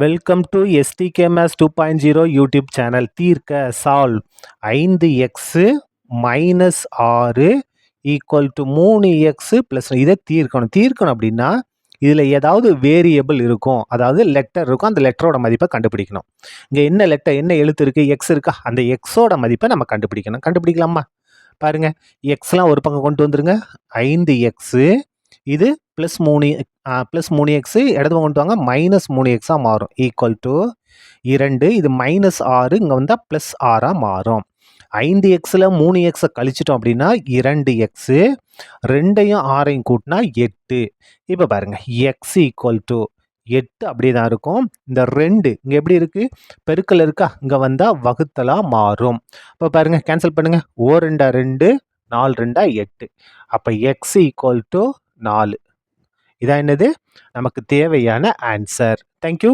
Welcome to STK maths two point zero YouTube channel தீர்க்க solve ஐந்து x minus ஆறு equal to மூணு x plus இதை தீர்க்கணும். தீர்க்கணும் அப்படின்னா இதில் ஏதாவது வேரியபிள் இருக்கும். அதாவது லெட்டர் இருக்கும். அந்த லெட்டரோட மதிப்பை கண்டுபிடிக்கணும். இங்கே என்ன லெட்டர் என்ன எழுத்து இருக்குது எக்ஸ் இருக்கா? அந்த எக்ஸோட மதிப்பை நம்ம கண்டுபிடிக்கணும். கண்டுபிடிக்கலாமா? பாருங்கள் எக்ஸ்லாம் ஒரு பக்கம் கொண்டு வந்துருங்க. ஐந்து எக்ஸு இது ப்ளஸ் மூணு ப்ளஸ் மூணு எக்ஸு இடது பக்கம் கொண்டு வாங்க மைனஸ் மூணு எக்ஸாக மாறும். ஈக்குவல் டு இரண்டு இது மைனஸ் ஆறு இங்கே வந்தால் ப்ளஸ் ஆறாக மாறும். ஐந்து எக்ஸில் மூணு எக்ஸை கழிச்சிட்டோம் அப்படின்னா இரண்டு எக்ஸு ரெண்டையும் ஆறையும் கூட்டினா எட்டு. இப்போ பாருங்கள் எக்ஸ் ஈக்குவல் டு எட்டு அப்படியே தான் இருக்கும். இந்த ரெண்டு இங்கே எப்படி இருக்குது பெருக்கல் இருக்கா? இங்கே வந்தால் வகுத்தலாக மாறும். இப்போ பாருங்கள் கேன்சல் பண்ணுங்கள் ஓ ரெண்டா ரெண்டு நாலு ரெண்டா எட்டு. அப்போ எக்ஸ் ஈக்குவல் டு நாலு. இதான் என்னது? நமக்கு தேவையான ஆன்சர் தேங்க்யூ